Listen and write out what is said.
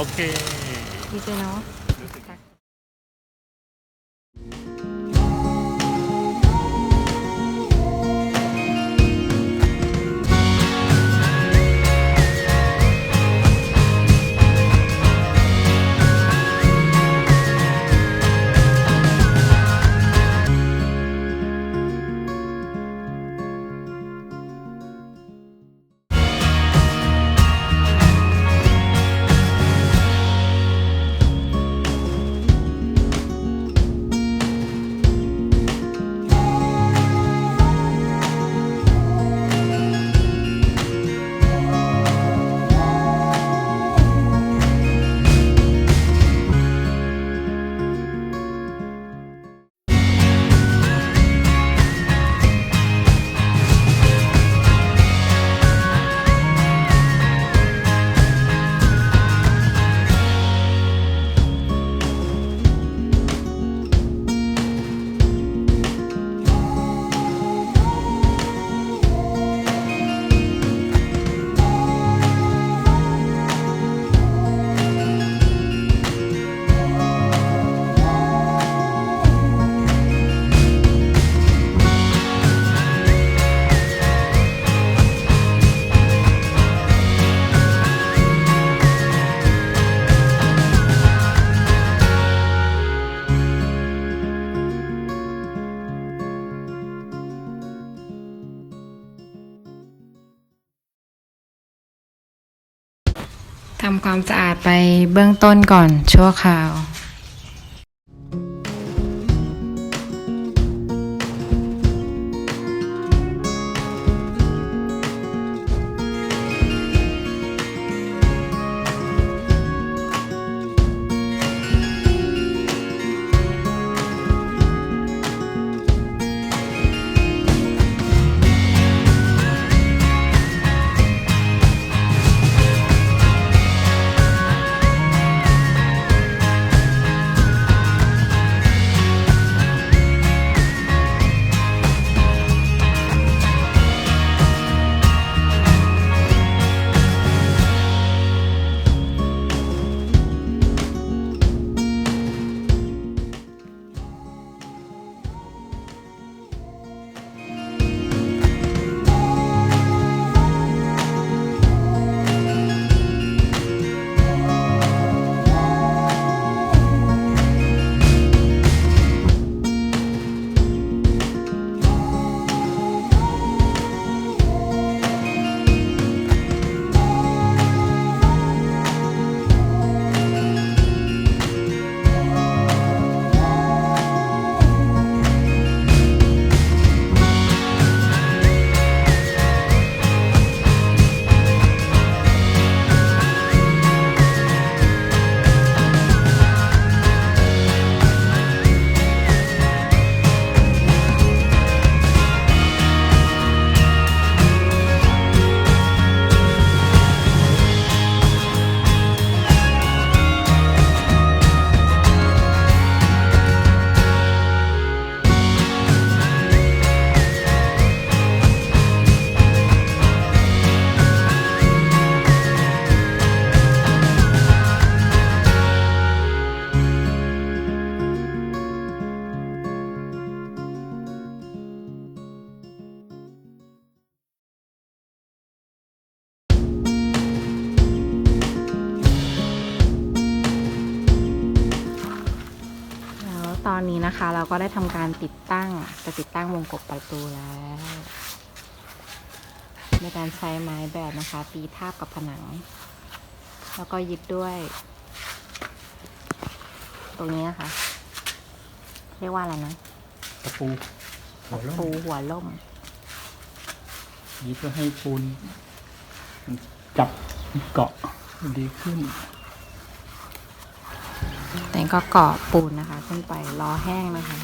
โอเคดีใจ ทำความสะอาดไปเบื้องต้นก่อนชั่วคราว ตอนนี้นะคะ เราก็ได้ทำการติดตั้งจะติดตั้งวงกบประตูแล้วในการใช้ไม้แบบนะคะ ตีทาบกับผนัง แล้วก็ยึดด้วย ตรงนี้นะคะ เรียกว่าอะไรนะตะปูหัวลปูมหัวล่มนี้เพื่อให้ปูนมันจับเกาะดีขึ้น แต่ก็เกาะปูนนะคะ ขึ้นไปรอแห้งนะคะ